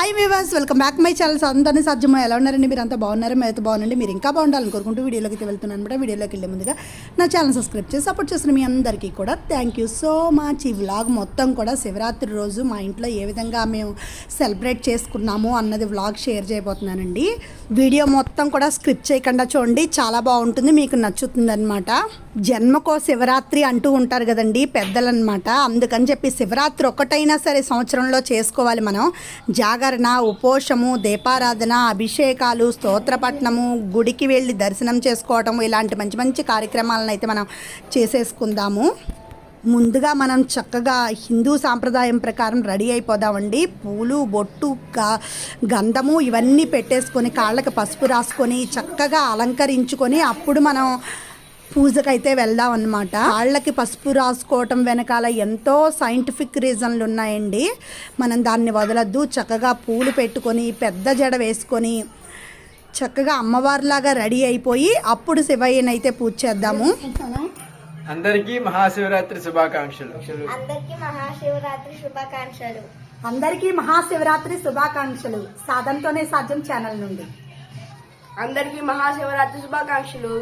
Hi వివాస్ welcome back my channels అందరినీ సాధ్యమో? ఎలా ఉన్నారండి? మీరు అంతా బాగున్నారు అయితే బాగుండండి మీరు ఇంకా బాగుండాలని కోరుకుంటూ వీడియోలోకి అయితే వెళ్తున్నాను అనమాట వీడియోలోకి వెళ్ళే ముందుగా నా ఛానల్ సబ్స్క్రైబ్ చేసి సపోర్ట్ చేసిన మీ అందరికీ కూడా థ్యాంక్ యూ సో మచ్ ఈ వ్లాగ్ మొత్తం కూడా శివరాత్రి రోజు మా ఇంట్లో ఏ విధంగా మేము సెలబ్రేట్ చేసుకున్నాము అన్నది వ్లాగ్ షేర్ చేయబోతున్నానండి. వీడియో మొత్తం కూడా స్క్రిప్ట్ చేయకుండా చూడండి. చాలా బాగుంటుంది. మీకు నచ్చుతుంది అనమాట జన్మకో శివరాత్రి అంటూ ఉంటారు కదండి పెద్దలన్నమాట. అందుకని చెప్పి శివరాత్రి ఒక్కటైనా సరే సంవత్సరంలో చేసుకోవాలి మనం. జాగరణ ఉపోషము దీపారాధన అభిషేకాలు స్తోత్రపట్నము గుడికి వెళ్ళి దర్శనం చేసుకోవటం ఇలాంటి మంచి మంచి కార్యక్రమాలను అయితే మనం చేసేసుకుందాము. ముందుగా మనం చక్కగా హిందూ సాంప్రదాయం ప్రకారం రెడీ అయిపోదామండి. పూలు బొట్టు గంధము ఇవన్నీ పెట్టేసుకొని కాళ్ళకి పసుపు రాసుకొని చక్కగా అలంకరించుకొని అప్పుడు మనం పూజకైతే వెళ్దాం అనమాట వాళ్ళకి పసుపు రాసుకోవటం వెనకాల ఎంతో సైంటిఫిక్ రీజన్లు ఉన్నాయండి. మనం దాన్ని వదలద్దు. చక్కగా పూలు పెట్టుకొని పెద్ద జడ వేసుకొని చక్కగా అమ్మవారిలాగా రెడీ అయిపోయి అప్పుడు శివయ్యనైతే పూజ చేద్దాము. అందరికీ మహాశివరాత్రి శుభాకాంక్షలు. అందరికీ మహాశివరాత్రి శుభాకాంక్షలు. అందరికీ మహాశివరాత్రి శుభాకాంక్షలు. సాధనతోనే సాధ్యం ఛానల్ నుండి. అందరికీ మహాశివరాత్రి శుభాకాంక్షలు.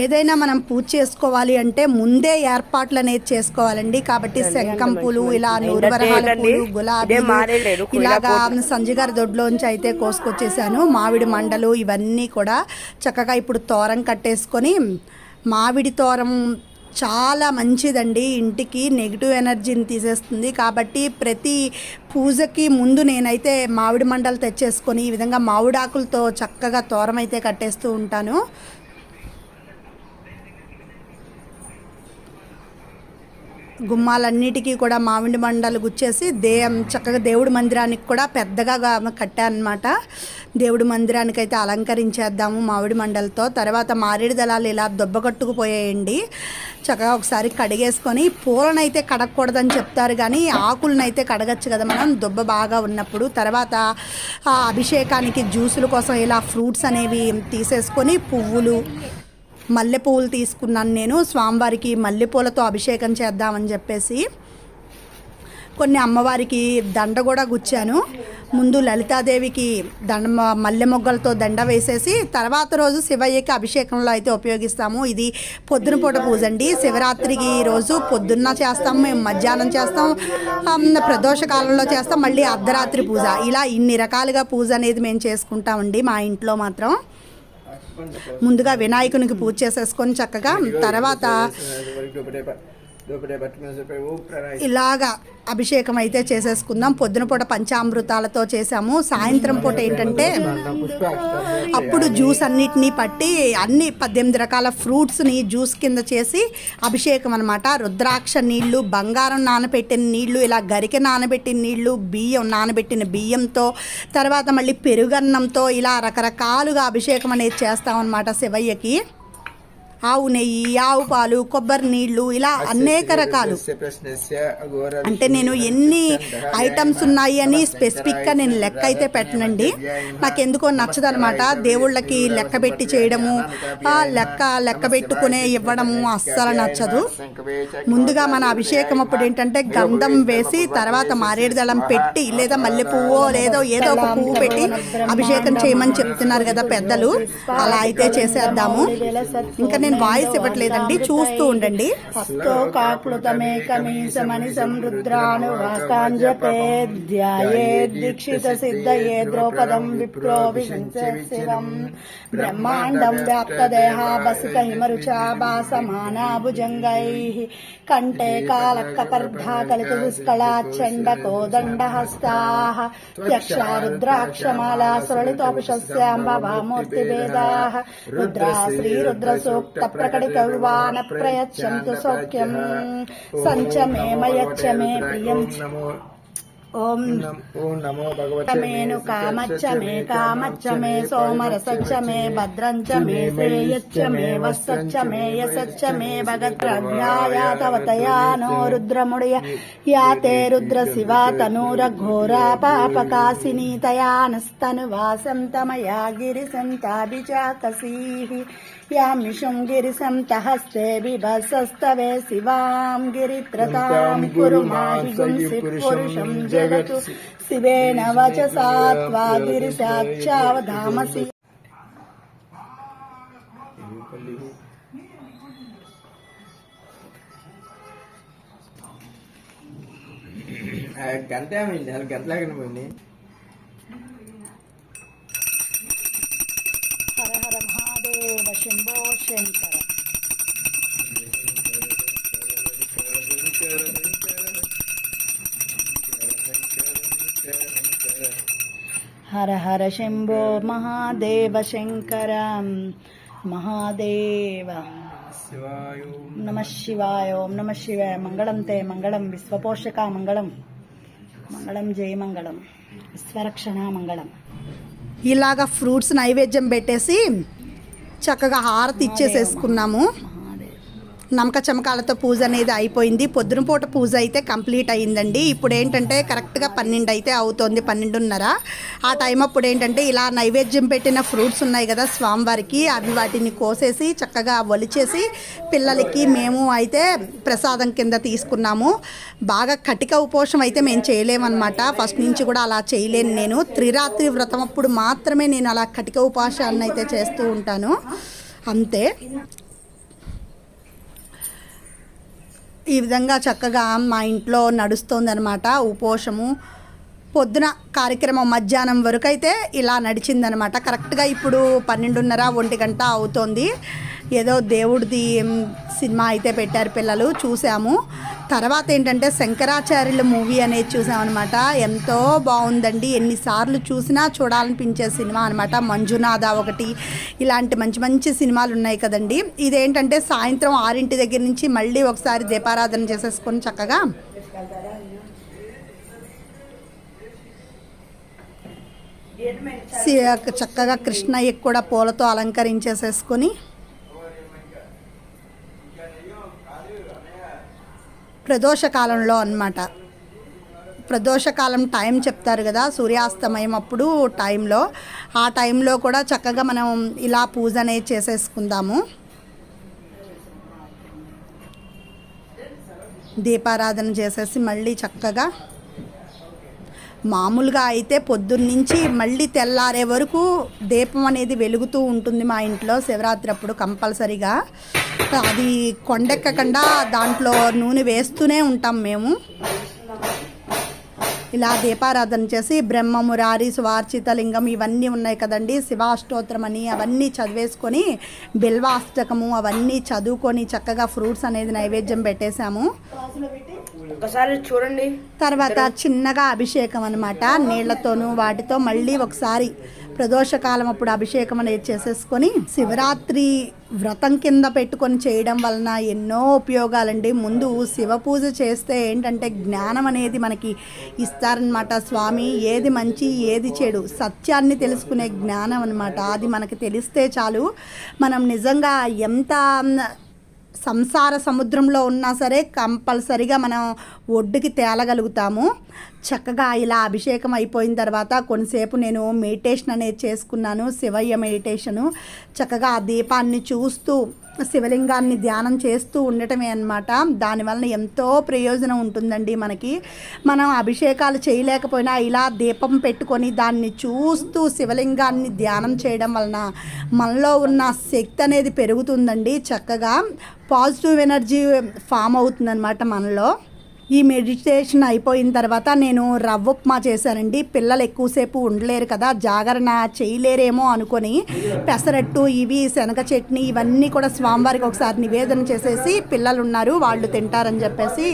ఏదైనా మనం పూజ చేసుకోవాలి అంటే ముందే ఏర్పాట్లు అనేది చేసుకోవాలండి. కాబట్టి శంఖం పూలు ఇలా నూరువరహాల పూలు గులాబీ ఇలాగా సంజయ్ గారి దొడ్లోంచి అయితే కోసుకొచ్చేసాను. మామిడి మండలు ఇవన్నీ కూడా చక్కగా ఇప్పుడు తోరం కట్టేసుకొని మామిడి తోరం చాలా మంచిదండి. ఇంటికి నెగిటివ్ ఎనర్జీని తీసేస్తుంది. కాబట్టి ప్రతి పూజకి ముందు నేనైతే మామిడి మండలు తెచ్చేసుకొని ఈ విధంగా మామిడాకులతో చక్కగా తోరం అయితే కట్టేస్తూ ఉంటాను. గుమ్మాలన్నిటికీ కూడా మామిడి మండలు గుచ్చేసి దే చక్కగా దేవుడి మందిరానికి కూడా పెద్దగా కట్టానమాట దేవుడి మందిరానికి అయితే అలంకరించేద్దాము మామిడి మండలతో. తర్వాత మారేడు దళాలు ఇలా దొబ్బగట్టుకుపోయాయండి చక్కగా ఒకసారి కడిగేసుకొని పూలనైతే కడగకూడదని చెప్తారు కానీ ఆకులనైతే కడగచ్చు కదా మనం దుబ్బ బాగా ఉన్నప్పుడు. తర్వాత అభిషేకానికి జ్యూసుల కోసం ఇలా ఫ్రూట్స్ అనేవి తీసేసుకొని పువ్వులు మల్లెపూలు తీసుకున్నాను నేను. స్వామివారికి మల్లెపూలతో అభిషేకం చేద్దామని చెప్పేసి కొన్ని అమ్మవారికి దండ కూడా గుచ్చాను. ముందు లలితాదేవికి దండ మల్లె మొగ్గలతో దండ వేసేసి తర్వాత రోజు శివయ్యకి అభిషేకంలో అయితే ఉపయోగిస్తాము. ఇది పొద్దున పూట పూజ అండి. శివరాత్రికి రోజు పొద్దున్న చేస్తాం మేము మధ్యాహ్నం చేస్తాం ప్రదోష కాలంలో చేస్తాం మళ్ళీ అర్ధరాత్రి పూజ. ఇలా ఇన్ని రకాలుగా పూజ అనేది మేము చేసుకుంటామండి మా ఇంట్లో మాత్రం. ముందుగా వినాయకునికి పూజ చేసేసుకొని చక్కగా తర్వాత ఇలాగా అభిషేకం అయితే చేసేసుకుందాం. పొద్దున పూట పంచామృతాలతో చేసాము సాయంత్రం పూట ఏంటంటే అప్పుడు జ్యూస్ అన్నిటినీ పట్టి అన్ని పద్దెనిమిది రకాల ఫ్రూట్స్ని జ్యూస్ కింద చేసి అభిషేకం అనమాట రుద్రాక్ష నీళ్ళు బంగారం నానబెట్టిన నీళ్ళు ఇలా గరిక నానబెట్టిన నీళ్ళు బియ్యం నానబెట్టిన బియ్యంతో తర్వాత మళ్ళీ పెరుగన్నంతో ఇలా రకరకాలుగా అభిషేకం అనేది చేస్తామన్నమాట శివయ్యకి. ఆవు నెయ్యి ఆవు పాలు కొబ్బరి నీళ్ళు ఇలా అనేక రకాలు. అంటే నేను ఎన్ని ఐటమ్స్ ఉన్నాయి అని స్పెసిఫిక్గా నేను లెక్క అయితే పెట్టనండి. నాకు ఎందుకో నచ్చదనమాట. దేవుళ్ళకి లెక్క పెట్టి చేయడము ఆ లెక్క లెక్క పెట్టుకునే ఇవ్వడము అస్సలు నచ్చదు. ముందుగా మన అభిషేకం అప్పుడు ఏంటంటే గంధం వేసి తర్వాత మారేడు దళం పెట్టి లేదా మల్లె పువ్వు లేదో ఏదో ఒక పువ్వు పెట్టి అభిషేకం చేయమని చెప్తున్నారు కదా పెద్దలు. అలా అయితే చేసేద్దాము. ఇంకా నేను వాయిస్ ఇవ్వట్లేదండి. చూస్తూ ఉండండి. హస్తో కాప్లుతమేకమీశమని సంరుద్రానువాకాంజపేధ్యాయే దీక్షిత సిద్ధయే ద్రౌపదం విప్రో విశంసే శివం. బ్రహ్మాండం వ్యాప్తదేహాభసిత హిమరుచాభాసమానా భుజంగై కంఠే కాలక్కపర్ధా కలిత దుష్కళాచండ కోదండహస్తా. యక్షా రుద్రాక్షమాలా సురళితోపిషస్యాంబవామూర్తిభేదా రుద్రా శ్రీరుద్రసూక్త ప్రకటిత వివాన ప్రయచ్చంతు सञ्च मे మయచ్చ మే ప్రియం ఓం నమో భగవతే కామచ్చ మే కామచ్చ మే సోమరసచ్చ మే భద్రంచ మే శ్రేయచ్చ మే వస్సచ్చ మే యసచ్చ మే భగద్రవ్యాయాతవతయా నో రుద్రముడియ యాతే రుద్ర శివా తనూర ఘోరా పాపకాసిని తయానస్తను వాసం తమయా గిరి సంతాభిచాకసీ यामिषुं गिरिशं हस्ते बिभसस्तवे शिवां गिरित्रतां कुरु माहि गुंसि पुरुषं जगतु शिवेन वचसा त्वा गिरिशाक्षावधामसि ఆ, గంట ఏమైంది అసలు గంట లాగానే పోయింది మహాదేవ శంభో శంకర హర హర శంభో మహాదేవ శంకర మహాదేవ. నమ శివాయ ఓం నమ శివాయ. మంగళం తే మంగళం. విశ్వపోషక మంగళం. మంగళం జయ మంగళం. విశ్వరక్షణ మంగళం. ఇలాగా ఫ్రూట్స్ నైవేద్యం పెట్టేసి చక్కగా హారతి ఇచ్చేసేసుకున్నాము. నమ్మక చమకాలతో పూజ అనేది అయిపోయింది. పొద్దున పూట పూజ అయితే కంప్లీట్ అయ్యిందండి. ఇప్పుడు ఏంటంటే కరెక్ట్గా పన్నెండు అయితే అవుతోంది పన్నెండున్నర. ఆ టైం అప్పుడు ఏంటంటే ఇలా నైవేద్యం పెట్టిన ఫ్రూట్స్ ఉన్నాయి కదా స్వామివారికి అవి వాటిని కోసేసి చక్కగా ఒలిచేసి పిల్లలకి మేము అయితే ప్రసాదం కింద తీసుకున్నాము. బాగా కటిక ఉపోషం అయితే మేము చేయలేమన్నమాట. ఫస్ట్ నుంచి కూడా అలా చేయలేను నేను. త్రిరాత్రి వ్రతం అప్పుడు మాత్రమే నేను అలా కటిక ఉపాసాన్ని అయితే చేస్తూ ఉంటాను. అంతే. ఈ విధంగా చక్కగా మా ఇంట్లో నడుస్తోందనమాట ఉపోషము. పొద్దున కార్యక్రమం మధ్యాహ్నం వరకు అయితే ఇలా నడిచిందనమాట కరెక్ట్గా ఇప్పుడు పన్నెండున్నర ఒంటి గంట అవుతోంది. ఏదో దేవుడిది సినిమా అయితే పెట్టారు పిల్లలు చూసాము. తర్వాత ఏంటంటే శంకరాచార్యుల మూవీ అనేది చూసామన్నమాట. ఎంతో బాగుందండి. ఎన్నిసార్లు చూసినా చూడాలనిపించే సినిమా అనమాట మంజునాథ ఒకటి. ఇలాంటి మంచి మంచి సినిమాలు ఉన్నాయి కదండి. ఇదేంటంటే సాయంత్రం ఆరింటి దగ్గర నుంచి మళ్ళీ ఒకసారి దీపారాధన చేసేసుకొని చక్కగా సి- చక్కగా కృష్ణయ్యకి కూడా పూలతో అలంకరించేసేసుకొని ప్రదోష కాలంలో అన్నమాట. ప్రదోషకాలం టైం చెప్తారు కదా సూర్యాస్తమయం అప్పుడు టైంలో. ఆ టైంలో కూడా చక్కగా మనం ఇలా పూజ అనేది చేసేసుకుందాము. దీపారాధన చేసేసి మళ్ళీ చక్కగా మామూలుగా అయితే పొద్దున్నుంచి మళ్ళీ తెల్లారే వరకు దీపం అనేది వెలుగుతూ ఉంటుంది మా ఇంట్లో శివరాత్రి అప్పుడు కంపల్సరీగా. అది కొండెక్కకుండా దాంట్లో నూనె వేస్తూనే ఉంటాం మేము. ఇలా దీపారాధన చేసి బ్రహ్మ మురారి సువార్చిత లింగం ఇవన్నీ ఉన్నాయి కదండి. శివాష్టోత్రం అని అవన్నీ చదివేసుకొని బిల్వాష్టకము అవన్నీ చదువుకొని చక్కగా ఫ్రూట్స్ అనేది నైవేద్యం పెట్టేశాము. ఒకసారి చూడండి. తర్వాత చిన్నగా అభిషేకం అనమాట నీళ్ళతోనూ వాటితో మళ్ళీ ఒకసారి ప్రదోషకాలం అప్పుడు అభిషేకం అనేది చేసేసుకొని శివరాత్రి వ్రతం కింద పెట్టుకొని చేయడం వలన ఎన్నో ఉపయోగాలండి. ముందు శివ పూజ చేస్తే ఏంటంటే జ్ఞానం అనేది మనకి ఇస్తారనమాట స్వామి. ఏది మంచి ఏది చెడు సత్యాన్ని తెలుసుకునే జ్ఞానం అనమాట అది మనకి తెలిస్తే చాలు. మనం నిజంగా ఎంత సంసార సముద్రంలో ఉన్నా సరే కంపల్సరిగా మనం ఒడ్డుకి తేలగలుగుతాము. చక్కగా ఇలా అభిషేకం అయిపోయిన తర్వాత కొంతసేపు నేను మెడిటేషన్ అనేది చేసుకున్నాను శివయ్య మెడిటేషను. చక్కగా ఆ దీపాన్ని చూస్తూ శివలింగాన్ని ధ్యానం చేస్తూ ఉండటమే అన్నమాట. దానివలన ఎంతో ప్రయోజనం ఉంటుందండి మనకి. మనం అభిషేకాలు చేయలేకపోయినా ఇలా దీపం పెట్టుకొని దాన్ని చూస్తూ శివలింగాన్ని ధ్యానం చేయడం వలన మనలో ఉన్న శక్తి అనేది పెరుగుతుందండి. చక్కగా పాజిటివ్ ఎనర్జీ ఫామ్ అవుతుందన్నమాట మనలో. ఈ మెడిటేషన్ అయిపోయిన తర్వాత నేను రవ్వ ఉప్మా చేశానండి. పిల్లలు ఎక్కువసేపు ఉండలేరు కదా జాగరణ చేయలేరేమో అనుకొని పెసరట్టు ఇవి శనగ చట్నీ ఇవన్నీ కూడా స్వామివారికి ఒకసారి నివేదన చేసేసి పిల్లలు ఉన్నారు వాళ్ళు తింటారని చెప్పేసి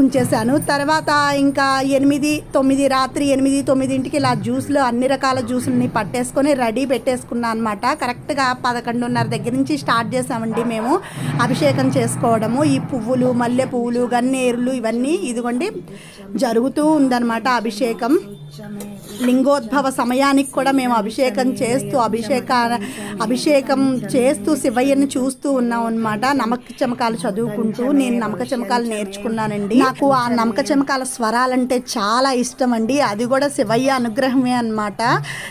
ఉంచేసాను తర్వాత ఇంకా ఎనిమిది తొమ్మిది రాత్రి ఎనిమిది తొమ్మిదింటికి ఇలా జ్యూస్లు అన్ని రకాల జ్యూసులని పట్టేసుకొని రెడీ పెట్టేసుకున్నాను అనమాట కరెక్ట్గా పదకొండున్నర దగ్గర నుంచి స్టార్ట్ చేసామండి మేము అభిషేకం చేసుకోవడము. ఈ పువ్వులు మల్లె పువ్వులు గన్నేరులు ఇవన్నీ ఇదిగోండి జరుగుతూ ఉందన్నమాట అభిషేకం. లింగోద్భవ సమయానికి కూడా మేము అభిషేకం చేస్తూ అభిషేక అభిషేకం చేస్తూ శివయ్యని చూస్తూ ఉన్నాం అనమాట నమ్మక చమకాలు చదువుకుంటూ నేను నమ్మక చమకాలు నేర్చుకున్నానండి. నాకు ఆ నమ్మక చమకాల స్వరాలంటే చాలా ఇష్టం అండి అది కూడా శివయ్య అనుగ్రహమే అన్నమాట.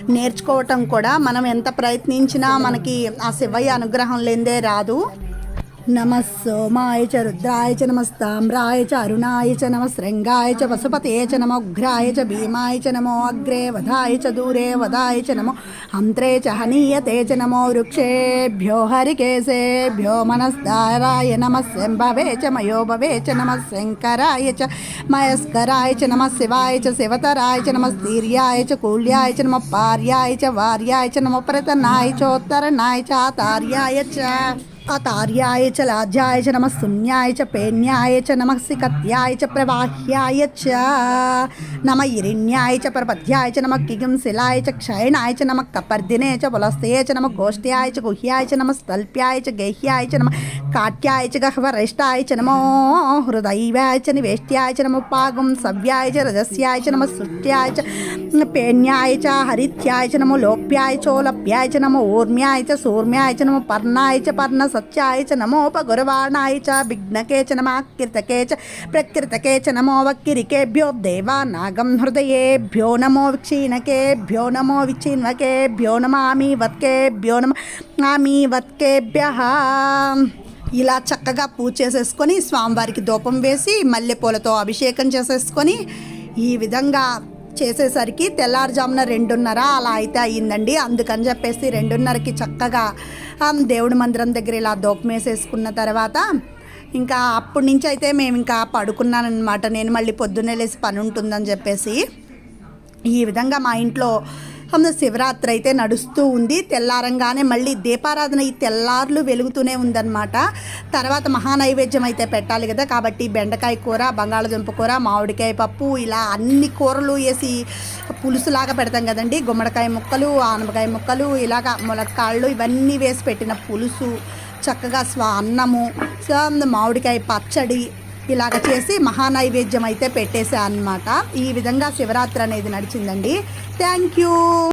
నేర్చుకోవటం కూడా మనం ఎంత ప్రయత్నించినా మనకి ఆ శివయ్య అనుగ్రహం లేదే రాదు. నమ సోమాయ చ రుద్రాయ చ నమస్తామ్రాయ చ అరుణాయ చ నమ చ వసుపతే చ నమ ఉగ్రాయ చ భీమాయ చ నమో అగ్రే వధాయ చ దూరే వదాయ చ నమో అంత్రే చ హనీయతే చ నమో వృక్షేభ్యో హరికేశేభ్యో మనస్తారాయ నమ శంభవే చ మయోభవే చ నమశంకరాయ చ మయస్కరాయ చ నమ శివాయ చ శివతరాయ చ నమస్తీర్యాయ చ కూల్యాయ చ నమ పార్యాయ చ వార్యాయ చ నమ ప్రతనాయ చోత్తరనాయ చ ఆతార్యాయ చ అతార్యాయ చ లాజ్యాయ చ నమ శూన్యాయ చ పేణ్యాయ చ నమ సికత్యాయ చ ప్రవాహ్యాయ చ నమ ఇరిణ్యాయ చ ప్రపథ్యాయ చ నమ కిగంశిలాయ చ క్షయణాయ చ నమ కపర్దినే చ పులస్తయ చ నమ గోష్ఠ్యాయ చ గుహ్యాయ చ నమ స్థల్ప్యాయ చ గేహ్యాయ చ నమ కాట్యాయ చ గహ్వరిష్టాయ చ నమో హృదైవాయ చ నివేష్ట్యాయ చ నమ పాగం సవ్యాయ చ రజస్యాయ చ నమ సృష్ట్యాయ చ పేణ్యాయ చ హరిత్యాయ చ నమో లోప్యాయ చోలప్యాయ చ నమో ఊర్మ్యాయ చ సూర్మ్యాయ చ నమో పర్ణాయ చ పర్ణ సత్యాయ చ నమోపగురవాణాయ చ విఘ్నకే చ నమాకృతకే చ ప్రకృతకే చ నమో వక్కిరికేభ్యో దేవానాగం హృదయేభ్యో నమో విక్షీణకేభ్యో నమో విచ్ఛిన్వకేభ్యో నమామి వత్కేభ్యో నమామి వత్కేభ్య ఇలా చక్కగా పూజ చేసేసుకొని స్వామివారికి ధూపం వేసి మల్లెపూలతో అభిషేకం చేసేసుకొని ఈ విధంగా చేసేసరికి తెల్లారుజామున రెండున్నర అలా అయితే అయ్యిందండి. అందుకని చెప్పేసి రెండున్నరకి చక్కగా దేవుడి మందిరం దగ్గర ఇలా దోపమేసేసుకున్న తర్వాత ఇంకా అప్పటి నుంచి అయితే మేము ఇంకా పడుకున్నానమాట నేను మళ్ళీ పొద్దున్నే లేసి పని ఉంటుందని చెప్పేసి ఈ విధంగా మా ఇంట్లో శివరాత్రి అయితే నడుస్తూ ఉంది. తెల్లారంగానే మళ్ళీ దీపారాధన ఈ తెల్లార్లు వెలుగుతూనే ఉందన్నమాట. తర్వాత మహానైవేద్యం అయితే పెట్టాలి కదా. కాబట్టి బెండకాయ కూర బంగాళదుంప కూర మామిడికాయ పప్పు ఇలా అన్ని కూరలు వేసి పులుసులాగా పెడతాం కదండి. గుమ్మడికాయ ముక్కలు ఆనపకాయ ముక్కలు ఇలాగా ములక్కాళ్ళు ఇవన్నీ వేసి పెట్టిన పులుసు చక్కగా స్వా అన్నము సో మామిడికాయ పచ్చడి ఇలాగ చేసి మహానైవేద్యం అయితే పెట్టేశా అన్నమాట ఈ విధంగా శివరాత్రి అనేది నడిచిందండి. Thank you